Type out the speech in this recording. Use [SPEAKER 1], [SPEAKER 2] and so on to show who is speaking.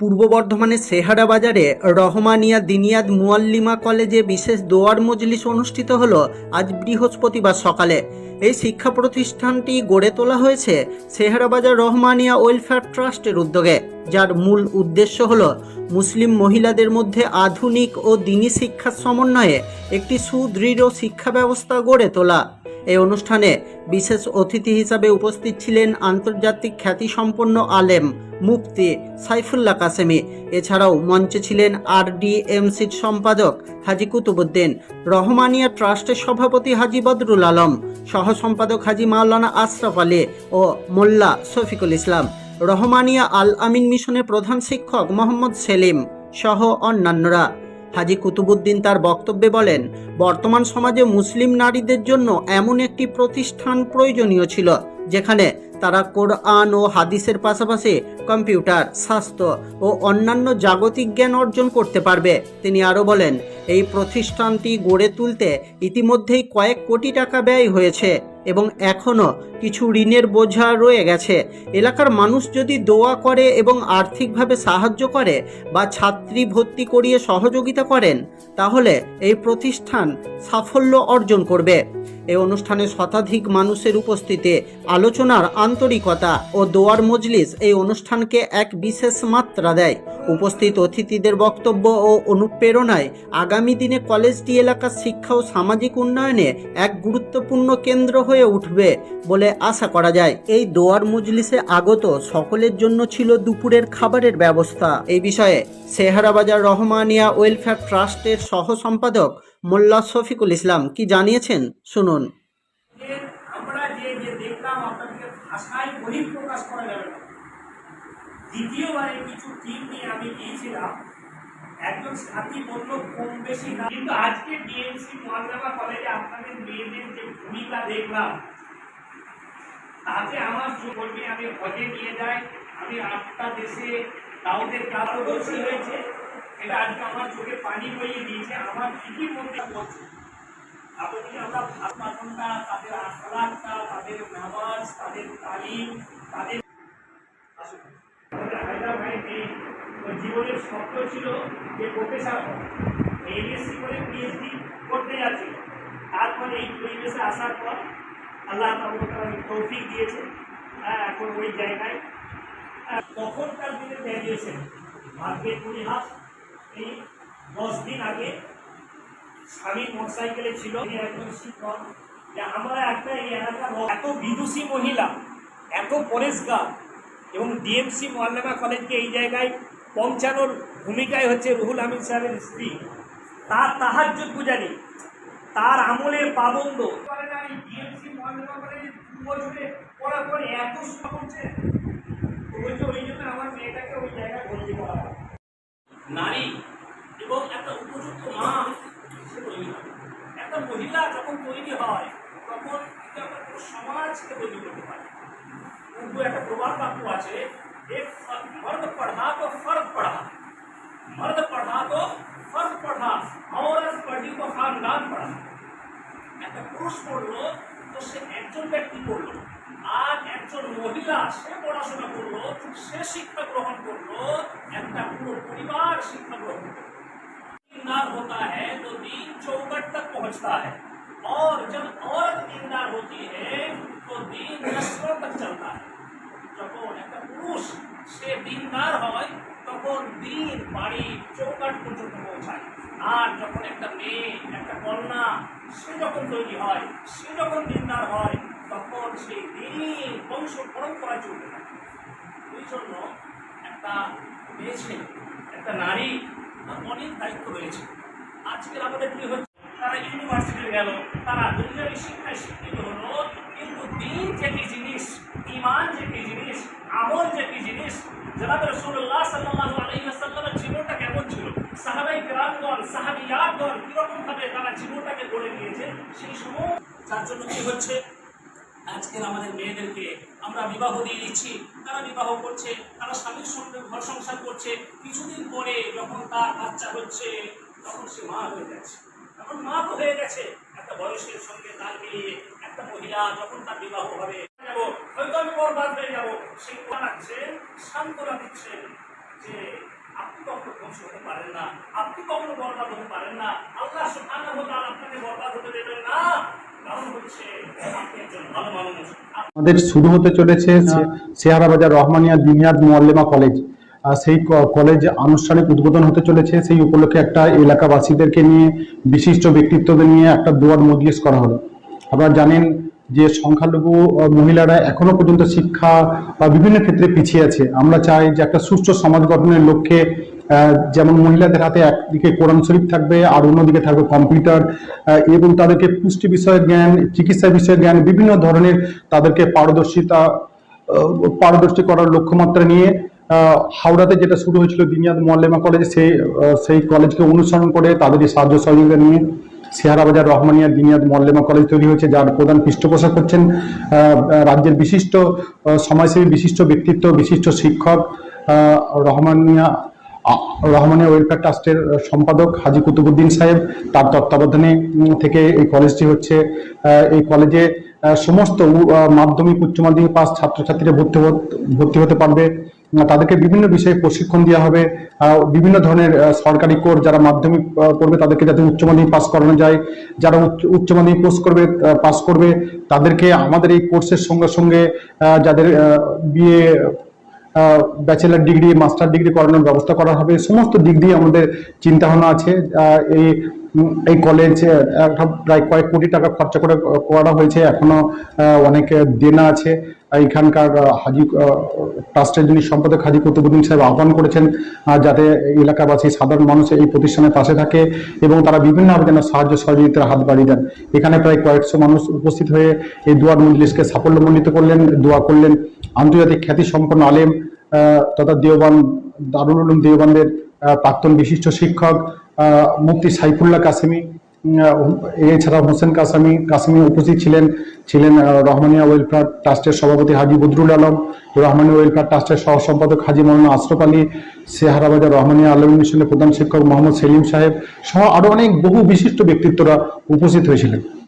[SPEAKER 1] পূর্ব বর্ধমানের সেহারা বাজারে রহমানিয়া দিনিয়াদ মুয়াল্লিমা কলেজে বিশেষ দোয়ার মজলিস অনুষ্ঠিত হল আজ বৃহস্পতিবার সকালে এই শিক্ষা প্রতিষ্ঠানটি গড়ে তোলা হয়েছে সেহারা বাজার রহমানিয়া ওয়েলফেয়ার ট্রাস্টের উদ্যোগে যার মূল উদ্দেশ্য হল মুসলিম মহিলাদের মধ্যে আধুনিক ও দিনী শিক্ষার সমন্বয়ে একটি সুদৃঢ় শিক্ষা ব্যবস্থা গড়ে তোলা এই অনুষ্ঠানে বিশেষ অতিথি হিসাবে উপস্থিত ছিলেন আন্তর্জাতিক খ্যাতিসম্পন্ন আলেম মুফতি সাইফুল্লাহ কাসেমি এছাড়াও মঞ্চে ছিলেন আরডিএমসির সম্পাদক হাজি কুতুবুদ্দিন রহমানিয়া ট্রাস্টের সভাপতি হাজি বদরুল আলম সহসম্পাদক হাজি মাওলানা আশরাফ আলী ও মোল্লা শফিকুল ইসলাম রহমানিয়া আল আমিন মিশনের প্রধান শিক্ষক মোহাম্মদ সেলিম সহ অন্যান্যরা হাজি কুতুবুদ্দিন তার বক্তব্যে বলেন বর্তমান সমাজে মুসলিম নারীদের জন্য এমন একটি প্রতিষ্ঠান প্রয়োজনীয় ছিল যেখানে তারা কোরআন ও হাদিসের পাশাপাশি কম্পিউটার স্বাস্থ্য ও অন্যান্য জাগতিক জ্ঞান অর্জন করতে পারবে তিনি আরও বলেন এই প্রতিষ্ঠানটি গড়ে তুলতে ইতিমধ্যেই কয়েক কোটি টাকা ব্যয় হয়েছে এবং এখনও কিছু ঋণের বোঝা রয়ে গেছে এলাকার মানুষ যদি দোয়া করে এবং আর্থিকভাবে সাহায্য করে বা ছাত্রী ভর্তি করিয়ে সহযোগিতা করেন তাহলে এই প্রতিষ্ঠান সাফল্য অর্জন করবে এই অনুষ্ঠানে শতাধিক মানুষের উপস্থিতি আলোচনার আন্তরিকতা ও দোয়ার মজলিস এই অনুষ্ঠানকে এক বিশেষ মাত্রা দেয় উপস্থিত অতিথিদের বক্তব্য ও অনুপ্রেরণায় আগামী দিনে কলেজটি এলাকার শিক্ষা ও সামাজিক উন্নয়নে এক গুরুত্বপূর্ণ কেন্দ্র হয়ে উঠবে বলে বলে আশা করা যায় এই দোয়ার মজলিসে আগত সকলের জন্য ছিল দুপুরের খাবারের ব্যবস্থা এই বিষয়ে সেহারাবাজার রহমানিয়া ওয়েলফেয়ার ট্রাস্টের সহ সম্পাদক মোল্লা শফিকুল ইসলাম কি জানিয়েছেন শুনুন
[SPEAKER 2] একজন সাথী বলল কম বেশি না কিন্তু আজকে কলেজে আপনাদের মেয়েদের যে ভূমিকা দেখলাম তাতে আমার কর্মী আমি হজে নিয়ে যাই আমি আটটা দেশে দাউদের কাপড় হয়েছে এটা আজকে আমার চোখে পানি বইয়ে দিয়েছে আমার ঠিকই মধ্যে পড়ছে আপনি আমরা ভাত মাধ্যমটা তাদের আখলাখটা তাদের নামাজ তাদের তালিম তাদের জীবনের স্বপ্ন ছিল যে প্রফেসর এমএসসি করে পিএইচডি করতে যাচ্ছিল তারপরে এই পরিবেশে আসার পর আল্লাহ তৌফিক দিয়েছে হ্যাঁ এখন ওই জায়গায় তখনকার হ্যাঁ, দিনে গ্র্যাজুয়েশন ভাগ্যের কুড়ি হাত এই দশ দিন আগে স্বামী মোটরসাইকেলে ছিল একজন শিক্ষক যে আমরা একটা এই এলাকার এত বিদুষী মহিলা এত পরেশগার এবং ডিএমসি মোয়াল্লামা কলেজকে এই জায়গায় পৌঁছানোর ভূমিকায় হচ্ছে রুহুল আমিন সাহেবের স্ত্রী তার তাহাজ্জুদ পূজারি তার আমলের পাবন্দ আমি বছরে পড়ার পর এত করছে বলছে ওই জন্য আমার মেয়েটাকে ওই জায়গায় বন্দি করা নারী এবং একটা উপযুক্ত মা তৈরি একটা মহিলা যখন তৈরি হয় তখন পুরো সমাজকে তৈরি করতে পারে উর্দু একটা প্রবাদ বাক্য আছে এক মর্দ পড়া তো ফর্দ পড়া মর্দ पढ़ा तो फर्ज पढ़ा औरत पढ़ी तो खानदान पढ़ा একটা পুরুষ পড়লো সে একজন ব্যক্তি করলো আর একজন মহিলা সে পড়াশোনা করলো সে শিক্ষা গ্রহণ করলো একটা পুরো পরিবার শিক্ষা গ্রহণ করলো दीनदार होता है तो दीन चौकट तक पहुंचता है और जब औरत दीनदार होती है যখন তৈরি হয় সে যখন দিনদার হয় তখন সেই দিন বংশ পরম্পরা চলতে থাকে এই জন্য একটা মেয়েছে একটা নারী অনেক দায়িত্ব রয়েছে আজকের আমাদের কি হচ্ছে তারা ইউনিভার্সিটি গেল তারা দুনিয়ার শিক্ষায় শিক্ষিত হলো কিন্তু দিন যে কি জিনিস ইমান যে কি জিনিস আমল যে কি জিনিস জনাব রসুল্লাহ সাল্লাহ আলহিহাসাল্লামের জীবনটা কেমন ছিল সাহাবাই গ্রামগণ সাহাবিয়াতগণ কিরকম তার জীবনটাকে গড়ে নিয়েছে সেই সময় তার জন্য কি হচ্ছে আজকের আমাদের মেয়েদেরকে আমরা বিবাহ দিয়ে দিচ্ছি তারা বিবাহ করছে তারা স্বামীর সঙ্গে ঘর সংসার করছে কিছুদিন পরে যখন তার বাচ্চা হচ্ছে তখন সে মা হয়ে গেছে এখন মা তো হয়ে গেছে একটা বয়সের সঙ্গে তার মিলিয়ে একটা মহিলা যখন তার বিবাহ হবে যাবো হয়তো আমি বাদ হয়ে যাবো সেই জানাচ্ছে সান্ত্বনা দিচ্ছেন যে আপনি কখনো ধ্বংস হতে পারেন না আপনি কখনো বরবাদ হতে পারেন না
[SPEAKER 3] আমাদের শুরু হতে চলেছে শেয়ারাবাজার রহমানিয়া জুনিয়ার মোয়াল্লেমা কলেজ সেই কলেজ আনুষ্ঠানিক উদ্বোধন হতে চলেছে সেই উপলক্ষে একটা এলাকাবাসীদেরকে নিয়ে বিশিষ্ট ব্যক্তিত্বদের নিয়ে একটা দোয়ার মজলিস করা হলো আপনারা জানেন যে সংখ্যালঘু মহিলারা এখনো পর্যন্ত শিক্ষা বা বিভিন্ন ক্ষেত্রে পিছিয়ে আছে আমরা চাই যে একটা সুস্থ সমাজ গঠনের লক্ষ্যে যেমন মহিলাদের হাতে একদিকে কোরআন শরীফ থাকবে আর অন্যদিকে থাকবে কম্পিউটার এবং তাদেরকে পুষ্টি বিষয়ের জ্ঞান চিকিৎসা বিষয়ের জ্ঞান বিভিন্ন ধরনের তাদেরকে পারদর্শিতা পারদর্শী করার লক্ষ্যমাত্রা নিয়ে হাওড়াতে যেটা শুরু হয়েছিল দিনিয়াদ মল্লেমা কলেজ সেই সেই কলেজকে অনুসরণ করে তাদের সাহায্য সহযোগিতা নিয়ে বাজার রহমানিয়া দিনিয়াদ মল্লেমা কলেজ তৈরি হয়েছে যার প্রধান পৃষ্ঠপোষক হচ্ছেন রাজ্যের বিশিষ্ট সমাজসেবী বিশিষ্ট ব্যক্তিত্ব বিশিষ্ট শিক্ষক রহমানিয়া রহমানের ওয়েলফেয়ার ট্রাস্টের সম্পাদক হাজি কুতুবুদ্দিন সাহেব তার তত্ত্বাবধানে থেকে এই কলেজটি হচ্ছে এই কলেজে সমস্ত মাধ্যমিক উচ্চ মাধ্যমিক পাশ ছাত্রছাত্রীরা ভর্তি ভর্তি হতে পারবে তাদেরকে বিভিন্ন বিষয়ে প্রশিক্ষণ দেওয়া হবে বিভিন্ন ধরনের সরকারি কোর যারা মাধ্যমিক করবে তাদেরকে যাতে উচ্চ মাধ্যমিক পাস করানো যায় যারা উচ্চ মাধ্যমিক কোর্স করবে পাস করবে তাদেরকে আমাদের এই কোর্সের সঙ্গে সঙ্গে যাদের বিয়ে ব্যাচেলার ডিগ্রি মাস্টার ডিগ্রি করানোর ব্যবস্থা করা হবে সমস্ত দিক দিয়ে আমাদের চিন্তা ভাবনা আছে এই এই কলেজ একটা প্রায় কয়েক কোটি টাকা খরচা করে করা হয়েছে এখনো অনেক দেনা আছে এখানকার হাজি ট্রাস্টের যিনি সম্পাদক হাজি কুতুবুদ্দিন সাহেব আহ্বান করেছেন যাতে এলাকাবাসী সাধারণ মানুষ এই প্রতিষ্ঠানের পাশে থাকে এবং তারা বিভিন্নভাবে যেন সাহায্য সহযোগিতার হাত বাড়িয়ে দেন এখানে প্রায় কয়েকশো মানুষ উপস্থিত হয়ে এই দুয়ার সাফল্য সাফল্যমণ্ডিত করলেন দোয়া করলেন আন্তর্জাতিক খ্যাতি সম্পন্ন আলেম তথা দেওবান দারুল উলুম দেওবানদের প্রাক্তন বিশিষ্ট শিক্ষক মুফতি সাইফুল্লাহ কাসেমি এছাড়া হোসেন কাসামি কাসিমি উপস্থিত ছিলেন ছিলেন রহমানিয়া ওয়েলফেয়ার ট্রাস্টের সভাপতি হাজি বদরুল আলম রহমানিয়া ওয়েলফেয়ার ট্রাস্টের সহ সম্পাদক হাজি মৌলানা আশরফ আলী সেহারাবাজার রহমানিয়া আলম মিশনের প্রধান শিক্ষক মোহাম্মদ সেলিম সাহেব সহ আরও অনেক বহু বিশিষ্ট ব্যক্তিত্বরা উপস্থিত হয়েছিলেন